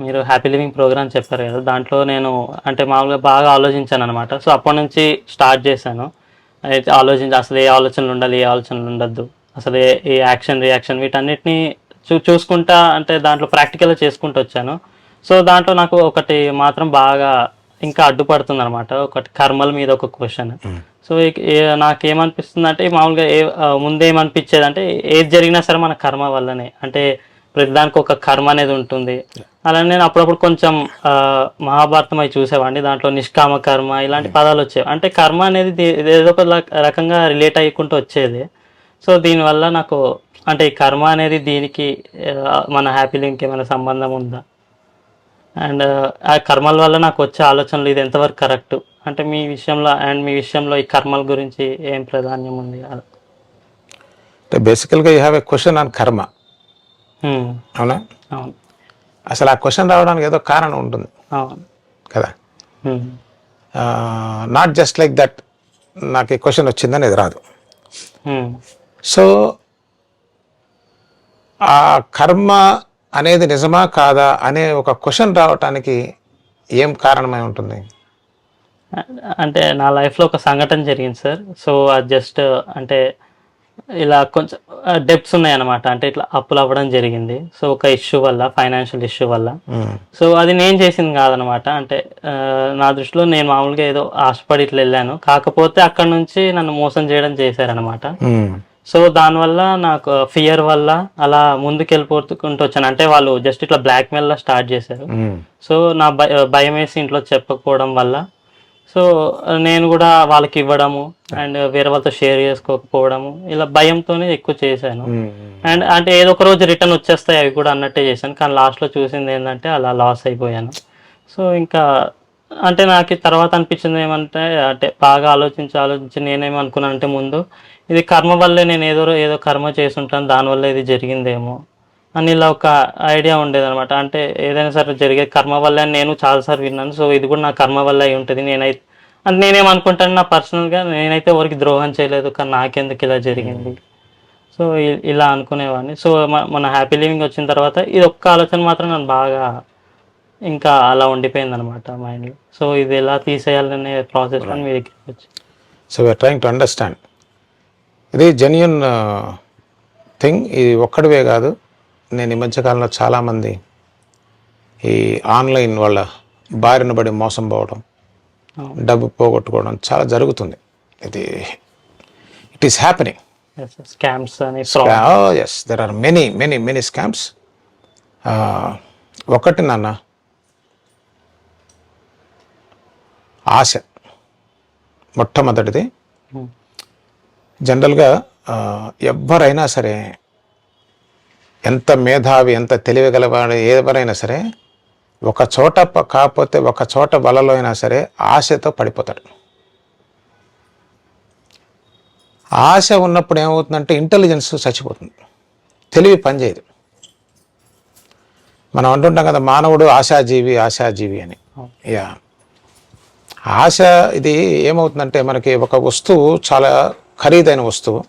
మీరు happy living programme చెప్పారు కదా దాంట్లో నేను అంటే మామూలుగా బాగా ఆలోచించాను అనమాట సో అప్పటి నుంచి స్టార్ట్ చేశాను. అయితే ఆలోచించి అసలు ఏ ఆలోచనలు ఉండాలి ఏ ఆలోచనలు ఉండద్దు. అసలు ఏ ఏ యాక్షన్ రియాక్షన్ వీటన్నిటిని చూ చూసుకుంటా అంటే దాంట్లో ప్రాక్టికల్గా చేసుకుంటూ వచ్చాను. సో దాంట్లో నాకు ఒకటి మాత్రం బాగా ఇంకా అడ్డుపడుతుంది అనమాట ఒకటి కర్మల మీద ఒక క్వశ్చన్. సో ఇక- ఏ- నాకు ఏమనిపిస్తుంది అంటే మామూలుగా ఏ ఆ, ముందు ఏమనిపించేది అంటే ఏది జరిగినా సరే మన కర్మ వల్లనే. అంటే ప్రతిదానికి ఒక కర్మ అనేది ఉంటుంది. అలానే నేను అప్పుడప్పుడు కొంచెం మహాభారతం అవి చూసేవాడిని. దాంట్లో నిష్కామ కర్మ ఇలాంటి పదాలు వచ్చేవి. అంటే కర్మ అనేది ఏదో ఒక రక- రకంగా రిలేట్ అయ్యుకుంటూ వచ్చేది. సో దీనివల్ల నాకు అంటే ఈ కర్మ అనేది దీనికి మన హ్యాపీ లింక్ ఏమైనా సంబంధం ఉందా? అండ్ ఆ కర్మల వల్ల నాకు వచ్చే ఆలోచనలు ఇది ఎంతవరకు కరెక్ట్? అంటే మీ విషయంలో అండ్ మీ విషయంలో ఈ కర్మల గురించి ఏం ప్రాధాన్యం ఉంది? బేసికల్గా you have a question on karma. అవునా? అవును. అసలు ఆ క్వశ్చన్ రావడానికి ఏదో కారణం ఉంటుంది. అవును. కదా. నాట్ జస్ట్ లైక్ దట్ నాకు ఈ క్వశ్చన్ వచ్చిందని ఇది రాదు. సో ఆ కర్మ అనేది నిజమా కాదా అనే ఒక క్వశ్చన్ రావటానికి ఏం కారణమై ఉంటుంది? అంటే నా లైఫ్లో ఒక సంఘటన జరిగింది సార్. సో అది జస్ట్ అంటే ఇలా కొంచెం డెప్స్ ఉన్నాయన్నమాట. అంటే ఇట్లా అప్పులు అవ్వడం జరిగింది. సో ఒక ఇష్యూ వల్ల ఫైనాన్షియల్ ఇష్యూ వల్ల. మ్మ్. సో అది నేను చేసింది కాదనమాట అంటే నా దృష్టిలో నేను మామూలుగా ఏదో ఆశపడి ఇట్లా వెళ్ళాను. కాకపోతే అక్కడ నుంచి నన్ను మోసం చేయడం చేశారనమాట మ్మ్. సో దానివల్ల నాకు ఫియర్ వల్ల అలా ముందుకు వెళ్ళిపోతుకుంటూ వచ్చాను. అంటే వాళ్ళు జస్ట్ ఇట్లా బ్లాక్ మెయిల్ స్టార్ట్ చేశారు. మ్మ్. సో నా భయం వేసి ఇంట్లో చెప్పకపోవడం వల్ల సో నేను కూడా వాళ్ళకి ఇవ్వడము అండ్ వేరే వాళ్ళతో షేర్ చేసుకోకపోవడము ఇలా భయంతోనే ఎక్కువ చేశాను. అండ్ అంటే ఏదో ఒక రోజు రిటర్న్ వచ్చేస్తాయి అవి కూడా అన్నట్టే చేశాను కానీ లాస్ట్లో చూసింది ఏంటంటే అలా లాస్ అయిపోయాను. సో ఇంకా అంటే నాకు తర్వాత అనిపించింది ఏమంటే అంటే బాగా ఆలోచించి ఆలోచించి నేనేమనుకున్నాను అంటే ముందు ఇది కర్మ వల్లే నేను ఏదో ఏదో కర్మ చేసి ఉంటాను దానివల్ల ఇది జరిగిందేమో. అని ఇలా ఒక ఐడియా ఉండేది అనమాట అంటే ఏదైనా సరే జరిగే కర్మ వల్లే నేను చాలాసార్లు విన్నాను. సో ఇది కూడా నా కర్మ వల్ల అయి ఉంటుంది. నేనైతే అంటే నేనేమనుకుంటాను నా పర్సనల్గా నేనైతే ఎవరికి ద్రోహం చేయలేదు. కానీ నాకెందుకు ఇలా జరిగింది? సో ఇలా అనుకునేవాడిని. సో మన హ్యాపీ లివింగ్ వచ్చిన తర్వాత ఇది ఒక్క ఆలోచన మాత్రం నన్ను బాగా ఇంకా అలా ఉండిపోయింది అనమాట మైండ్లో సో ఇది ఎలా తీసేయాలనే ప్రాసెస్ అని మీ దగ్గరికి వచ్చి so we're trying to understand ఇది జెన్యున్ థింగ్ ఇది ఒక్కడివే కాదు. నేను ఈ మధ్యకాలంలో చాలామంది ఈ ఆన్లైన్ వాళ్ళ బారిన పడి మోసం పోవడం డబ్బు పోగొట్టుకోవడం చాలా జరుగుతుంది. ఇది it is happening scams yes there are many many many scams ఒకటి నాన్న ఆశ. మొట్టమొదటిది జనరల్గా ఆ, ఎవ్వరైనా సరే ఎంత మేధావి ఎంత తెలివిగలవాడు ఎవరైనా సరే ఒక చోట కాకపోతే ఒక చోట వలలో అయినా సరే ఆశతో పడిపోతాడు. ఆశ ఉన్నప్పుడు ఏమవుతుందంటే ఇంటెలిజెన్స్ చచ్చిపోతుంది. తెలివి పనిచేయదు. మనం అంటుంటాం కదా మానవుడు ఆశాజీవి ఆశాజీవి అని. యా. ఆశ ఇది ఏమవుతుందంటే మనకి ఒక వస్తువు చాలా ఖరీదైన వస్తువు.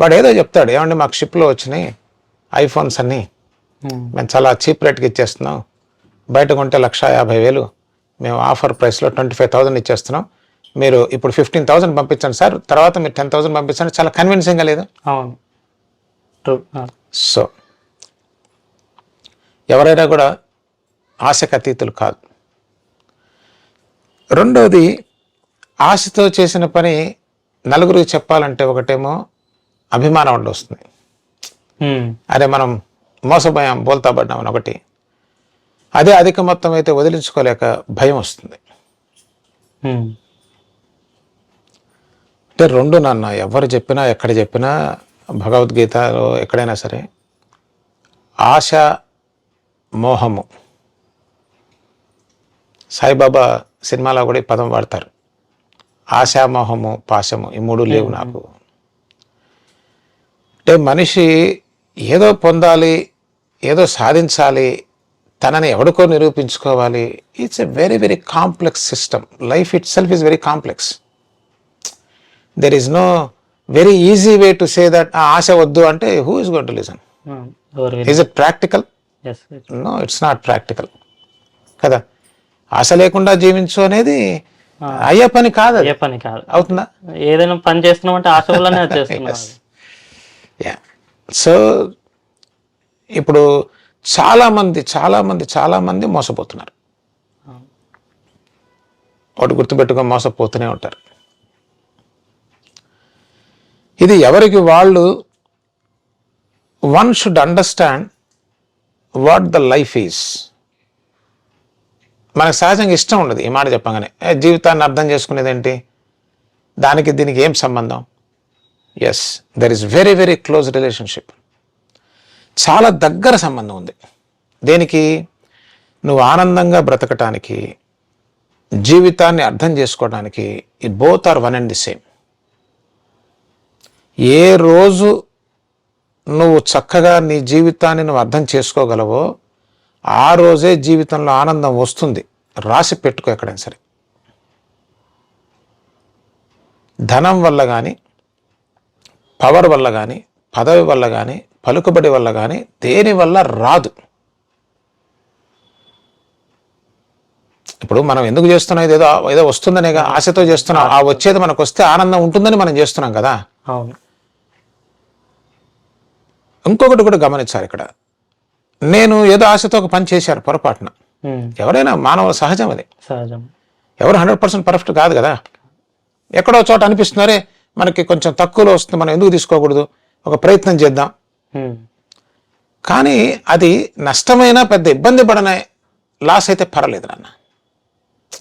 వాడు ఏదో చెప్తాడు ఏమండి మాకు షిప్లో వచ్చినాయి ఐఫోన్స్ అన్నీ మేము చాలా చీప్ రేట్కి ఇచ్చేస్తున్నాం. బయట కొంటే లక్ష యాభై వేలు. మేము ఆఫర్ ప్రైస్లో ట్వంటీ ఫైవ్ థౌసండ్ ఇచ్చేస్తున్నాం. మీరు ఇప్పుడు ఫిఫ్టీన్ థౌసండ్ పంపించండి సార్. తర్వాత మీరు టెన్ థౌసండ్ పంపించండి. చాలా కన్విన్సింగ్గా లేదు? అవును. సో ఎవరైనా కూడా ఆశకు అతీతులు కాదు. రెండవది ఆశతో చేసిన పని నలుగురికి చెప్పాలంటే ఒకటేమో అభిమానం ఉండి వస్తుంది. అరే మనం మోసపోయాం బోల్తా పడ్డాం అని ఒకటి. అదే అధిక మొత్తం అయితే వదిలించుకోలేక భయం వస్తుంది. అంటే రెండు నాన్న ఎవరు చెప్పినా ఎక్కడ చెప్పినా భగవద్గీతలో ఎక్కడైనా సరే ఆశ మోహము. సాయిబాబా సినిమాలో కూడా ఈ పదం వాడతారు. ఆశామోహము పాశము ఈ మూడు లేవు నాకు. అంటే మనిషి ఏదో పొందాలి ఏదో సాధించాలి తనని ఎవడికో నిరూపించుకోవాలి. It's a very very complex system life itself is very complex there is no very easy way to say that ఆశ వద్దు అంటే హూ ఇస్ గోన్ టు ఎవరు is it practical no it's not practical కదా? ఆశ లేకుండా జీవించు అనేది అయ్యే పని కాదు ఏ పని కాదు. అవుతుందా? ఏదైనా పని చేస్తున్నామంటే ఆశ వల్లనే చేస్తున్నాం. యా సో ఇప్పుడు చాలామంది చాలామంది చాలామంది మోసపోతున్నారు. వాటి గుర్తుపెట్టుకొని మోసపోతూనే ఉంటారు. ఇది ఎవరికి వాళ్ళు one should understand what the life is. మనకు సహజంగా ఇష్టం ఉండదు ఈ మాట చెప్పగానే. జీవితాన్ని అర్థం చేసుకునేది ఏంటి దానికి దీనికి ఏం సంబంధం? Yes there is very very close relationship చాలా దగ్గర సంబంధం ఉంది. దేనికి? నువ్వు ఆనందంగా బ్రతకటానికి జీవితాన్ని అర్థం చేసుకోవడానికి ఈ both are one and the same ఏ రోజు నువ్వు చక్కగా నీ జీవితాన్ని నువ్వు అర్థం చేసుకోగలవో ఆ రోజే జీవితంలో ఆనందం వస్తుంది. రాసి పెట్టుకో ఎక్కడైనా సరే. ధనం వల్ల కానీ పవర్ వల్ల కానీ పదవి వల్ల కానీ పలుకుబడి వల్ల కానీ దేని వల్ల రాదు. ఇప్పుడు మనం ఎందుకు చేస్తున్నాం? ఏదో ఏదో వస్తుందనేగా ఆశతో చేస్తున్నాం. ఆ వచ్చేది మనకు వస్తే ఆనందం ఉంటుందని మనం చేస్తున్నాం కదా. అవును. ఇంకొకటి కూడా గమనించాలి ఇక్కడ. నేను ఏదో ఆశతో ఒక పని చేశాను పొరపాటున. ఎవరైనా మానవ సహజం అది. సహజం. ఎవరు హండ్రెడ్ పర్సెంట్ పర్ఫెక్ట్ కాదు కదా. ఎక్కడో చోట అనిపిస్తున్నారే మనకి కొంచెం తక్కువలో వస్తుంది మనం ఎందుకు తీసుకోకూడదు? ఒక ప్రయత్నం చేద్దాం. కానీ అది నష్టమైన పెద్ద ఇబ్బంది పడనే లాస్ అయితే పర్వాలేదు నాన్న.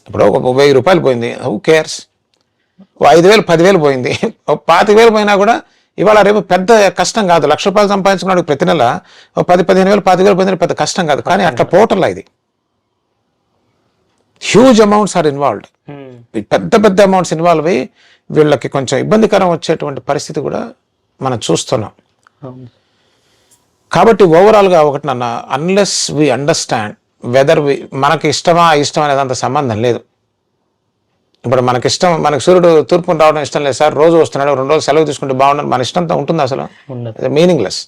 ఇప్పుడు ఒక వెయ్యి రూపాయలు పోయింది హూ కేర్స్ ఓ ఐదు వేలు పదివేలు పోయింది. పాతిక వేలు పోయినా కూడా ఇవాళ రేపు పెద్ద కష్టం కాదు. లక్ష రూపాయలు సంపాదించుకున్నాడు ప్రతి నెల. ఓ పది పదిహేను వేలు పాతిక వేలు పోయింది పెద్ద కష్టం కాదు. కానీ అట్లా పోవటంలా ఇది. హ్యూజ్ అమౌంట్స్ ఆర్ ఇన్వాల్వ్డ్ పెద్ద పెద్ద అమౌంట్స్ ఇన్వాల్వ్ అయ్యి వీళ్ళకి కొంచెం ఇబ్బందికరం వచ్చేటువంటి పరిస్థితి కూడా మనం చూస్తున్నాం. కాబట్టి ఓవరాల్గా ఒకటి నన్న unless we understand whether we మనకి ఇష్టమా ఇష్టం అనేది అంత సంబంధం లేదు. ఇప్పుడు మనకి ఇష్టం మనకి సూర్యుడు తూర్పున రావడం ఇష్టం లేదు సార్ రోజు వస్తున్నాడు రెండు రోజులు సెలవు తీసుకుంటే బాగుండదు మన ఇష్టంతో ఉంటుంది అసలు? మీనింగ్లెస్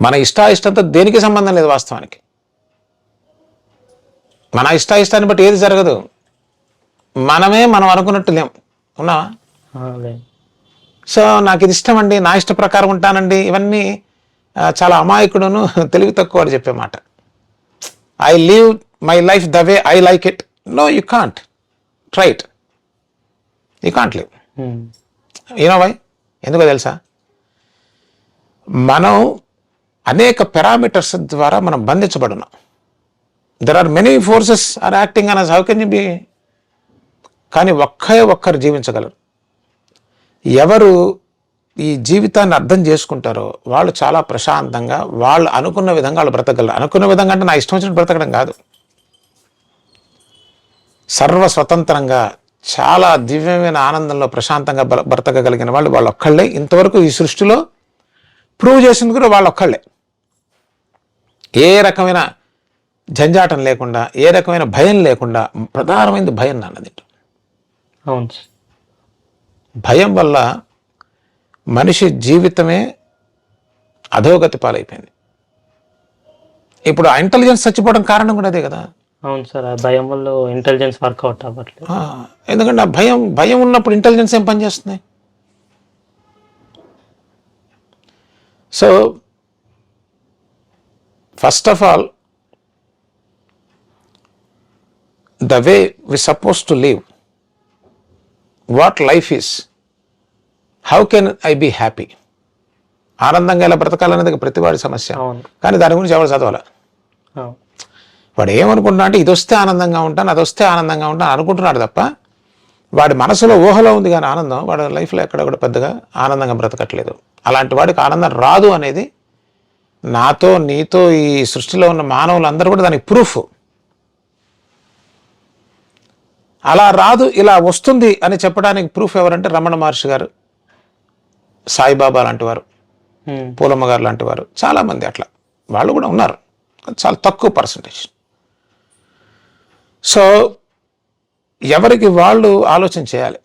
మన ఇష్ట ఇష్టంతో దేనికి సంబంధం లేదు వాస్తవానికి? మన ఇష్ట ఇష్టాన్ని బట్టి ఏది జరగదు. మనమే మనం అనుకున్నట్టు లేం. ఉన్నావా? సో నాకు ఇది ఇష్టం అండి నా ఇష్ట ప్రకారం ఉంటానండి ఇవన్నీ చాలా అమాయకుడును తెలివి తక్కువ వాడు చెప్పే మాట. I leave my life the way I like it no you can't try it you can't live you know why ఎందుకో తెలుసా? మనం అనేక పారామీటర్స్ ద్వారా మనం బంధించబడున్నాం. There are many forces are acting on how can you be కానీ ఒక్కే ఒక్కరు జీవించగలరు. ఎవరు ఈ జీవితాన్ని అర్థం చేసుకుంటారో వాళ్ళు చాలా ప్రశాంతంగా వాళ్ళు అనుకున్న విధంగా వాళ్ళు బ్రతకగలరు. అనుకున్న విధంగా అంటే నా ఇష్టం వచ్చినట్టు బ్రతకడం కాదు. సర్వ స్వతంత్రంగా చాలా దివ్యమైన ఆనందంలో ప్రశాంతంగా బ్రతకగలిగిన వాళ్ళు వాళ్ళు ఒక్కళ్ళే. ఇంతవరకు ఈ సృష్టిలో ప్రూవ్ చేసింది కూడా వాళ్ళు ఒక్కళ్ళే. ఏ రకమైన జంజాటం లేకుండా ఏ రకమైన భయం లేకుండా ప్రధానమైనది భయం నాన్నది అవును సార్. భయం వల్ల మనిషి జీవితమే అధోగతి పాలైపోయింది. ఇప్పుడు ఆ ఇంటెలిజెన్స్ చచ్చిపోవడం కారణం కూడా అదే కదా. అవును సార్ ఆ భయం వల్ల ఇంటెలిజెన్స్ వర్కౌట్ అవ్వట్లేదు. ఎందుకంటే ఆ భయం భయం ఉన్నప్పుడు ఇంటెలిజెన్స్ ఏం పనిచేస్తుంది? So first of all the way we suppose to live what life is how can I be happy ఆనందంగా ఎలా బ్రతకాలనేది ప్రతివాడి సమస్య. కానీ దాని గురించి ఎవరు చదవాలి? వాడు ఏమనుకుంటున్నా అంటే ఇది వస్తే ఆనందంగా ఉంటాను అది వస్తే ఆనందంగా ఉంటాను అనుకుంటున్నాడు తప్ప వాడి మనసులో ఊహలో ఉంది కానీ ఆనందం వాడి లైఫ్లో ఎక్కడ కూడా పెద్దగా ఆనందంగా బ్రతకట్లేదు. అలాంటి వాడికి ఆనందం రాదు అనేది నాతో నీతో ఈ సృష్టిలో ఉన్న మానవులందరూ కూడా దానికి ప్రూఫ్. అలా రాదు ఇలా వస్తుంది అని చెప్పడానికి ప్రూఫ్ ఎవరంటే రమణ మహర్షి గారు. సాయిబాబా లాంటి వారు. పూలమ్మ గారు లాంటి వారు. చాలామంది అట్లా. వాళ్ళు కూడా ఉన్నారు. చాలా తక్కువ పర్సంటేజ్ సో ఎవరికి వాళ్ళు ఆలోచన చేయాలి?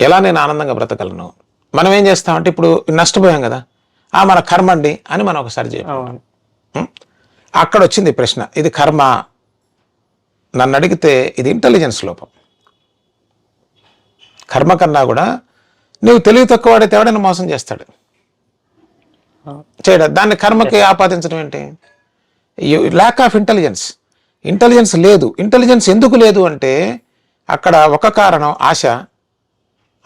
ఎలా నేను ఆనందంగా బ్రతకలను? మనం ఏం చేస్తామంటే ఇప్పుడు నష్టపోయాం కదా. ఆ మన కర్మ అండి అని మనం ఒకసారి ఉం? అక్కడ వచ్చింది ప్రశ్న. ఇది కర్మ. నన్ను అడిగితే ఇది ఇంటెలిజెన్స్ లోపం. కర్మ కన్నా కూడా నువ్వు తెలివి తక్కువ వాడితే ఎవడైనా మోసం చేస్తాడు. చేయడం? దాన్ని కర్మకి ఆపాదించడం ఏంటి? ల్యాక్ ఆఫ్ ఇంటెలిజెన్స్ ఇంటెలిజెన్స్ లేదు. ఇంటెలిజెన్స్ ఎందుకు లేదు అంటే అక్కడ ఒక కారణం ఆశ.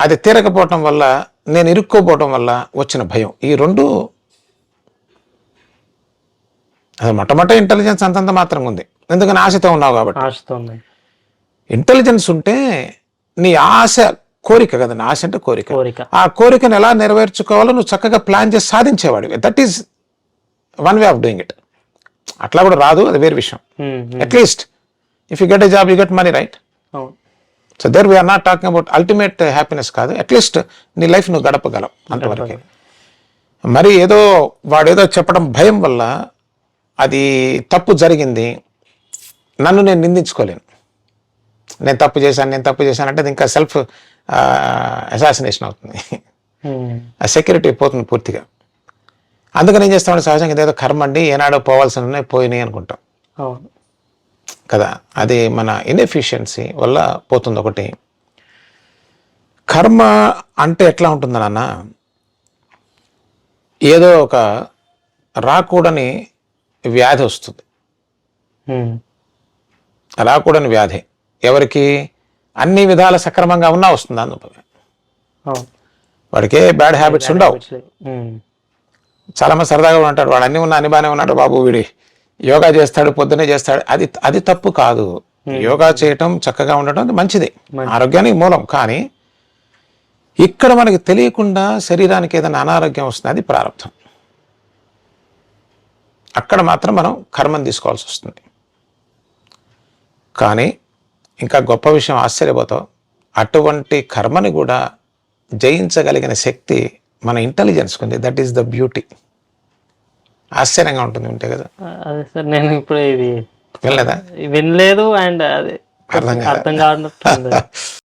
అది తీరకపోవటం వల్ల నేను ఇరుక్కోపోవటం వల్ల వచ్చిన భయం. ఈ రెండు అది మొట్టమొదటి ఇంటెలిజెన్స్ అంతంత మాత్రంగా ఉంది. ఎందుకని ఆశతో ఉన్నావు కాబట్టి? ఆశతో ఉంది ఇంటెలిజెన్స్ ఉంటే నీ ఆశ కోరిక కదా నా ఆశ అంటే కోరిక. కోరిక. ఆ కోరికను ఎలా నెరవేర్చుకోవాలో నువ్వు చక్కగా ప్లాన్ చేసి సాధించేవాడివి. That is one way of doing it అట్లా కూడా రాదు అది వేరే విషయం. At least if you get a job you get money right so there we're not talking about ultimate happiness కాదు. అట్లీస్ట్ నీ లైఫ్ నువ్వు గడపగలవు అంతవరకే. మరి ఏదో వాడు ఏదో చెప్పడం భయం వల్ల అది తప్పు జరిగింది నన్ను నేను నిందించుకోలేను. నేను తప్పు చేశాను నేను తప్పు చేశాను అంటే అది ఇంకా సెల్ఫ్ అసాసినేషన్ అవుతుంది. ఉమ్, ఆ సెక్యూరిటీ పోతుంది పూర్తిగా. అందుకని ఏం చేస్తామంటే సహజంగా ఇదేదో కర్మ అండి ఏనాడో పోవాల్సిన పోయినాయి అనుకుంటాం. కదా అది మన ఇన్ఎఫిషియన్సీ వల్ల పోతుంది ఒకటి. కర్మ అంటే ఎట్లా ఉంటుంది నాన్న? ఏదో ఒక రాకూడని వ్యాధి వస్తుంది. రాకూడని వ్యాధి. ఎవరికి అన్ని విధాల సక్రమంగా ఉన్నా వస్తుంది అవును. వాడికి బ్యాడ్ హ్యాబిట్స్ ఉండవు. ఉమ్, చాలా మంది సరదాగా అంటాడు వాడు అన్ని ఉన్నా అన్ని బాగానే ఉన్నాడు బాబు వీడి యోగా చేస్తాడు పొద్దునే చేస్తాడు. అది అది తప్పు కాదు. యోగా చేయటం చక్కగా ఉండటం అది మంచిది. ఆరోగ్యానికి మూలం. కానీ ఇక్కడ మనకి తెలియకుండా శరీరానికి ఏదైనా అనారోగ్యం వస్తుంది అది ప్రారంభం. అక్కడ మాత్రం మనం కర్మం తీసుకోవాల్సి వస్తుంది. కానీ ఇంకా గొప్ప విషయం ఆశ్చర్యపోతావు. అటువంటి కర్మని కూడా జయించగలిగిన శక్తి మన ఇంటెలిజెన్స్కి ఉంది దట్ ఈస్ ద బ్యూటీ ఆశ్చర్యంగా ఉంటుంది ఉంటే కదా. అదే సార్ నేను ఇప్పుడు ఇది వెళ్ళలేదా వినలేదు అండ్ అది అర్థం కాదా?